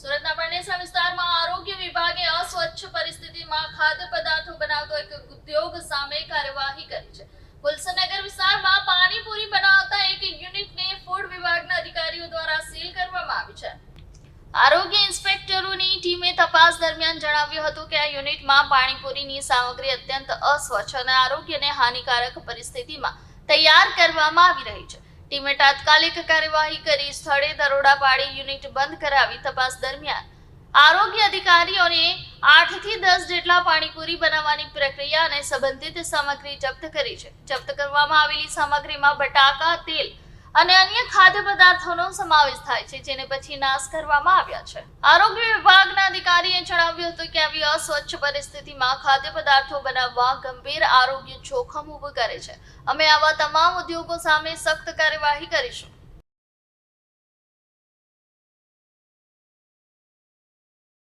સુરતના બરણેસરા વિસ્તારમાં આરોગ્ય વિભાગે અસ્વચ્છ પરિસ્થિતિમાં ખાદ્ય પદાર્થો બનાવતો એક ઉદ્યોગ સામે કાર્યવાહી કરી છે. ગુલસનગર વિસ્તારમાં પાણીપુરી બનાવતા એક યુનિટને ફૂડ વિભાગના અધિકારીઓ દ્વારા સીલ કરવામાં આવી છે. આરોગ્ય ઇન્સ્પેક્ટરોની ટીમે તપાસ દરમિયાન જણાવ્યું હતું કે આ યુનિટમાં પાણીપુરીની સામગ્રી અત્યંત અસ્વચ્છ અને આરોગ્યને હાનિકારક પરિસ્થિતિમાં તૈયાર કરવામાં આવી રહી છે. ટીમે તાત્કાલિક કાર્યવાહી કરી સ્થળે દરોડા પાડી યુનિટ બંધ કરાવી તપાસ દરમિયાન. આરોગ્ય અધિકારીઓને આઠથી દસ જેટલા પાણીપુરી બનાવવાની પ્રક્રિયા અને સંબંધિત સામગ્રી જપ્ત કરી છે. જપ્ત કરવામાં આવેલી સામગ્રીમાં બટાકા, તેલ અને અન્ય ખાદ્ય પદાર્થોનો સમાવેશ થાય છે, જેને પછી નાશ કરવામાં આવ્યા છે. આરોગ્ય વિભાગના અધિકારીએ જણાવ્યું હતું કે આવી અસ્વચ્છ પરિસ્થિતિમાં ખાદ્ય પદાર્થો બનાવવા ગંભીર આરોગ્ય જોખમ ઊભું કરે છે. અમે આવા તમામ ઉદ્યોગો સામે સખ્ત કાર્યવાહી કરીશું.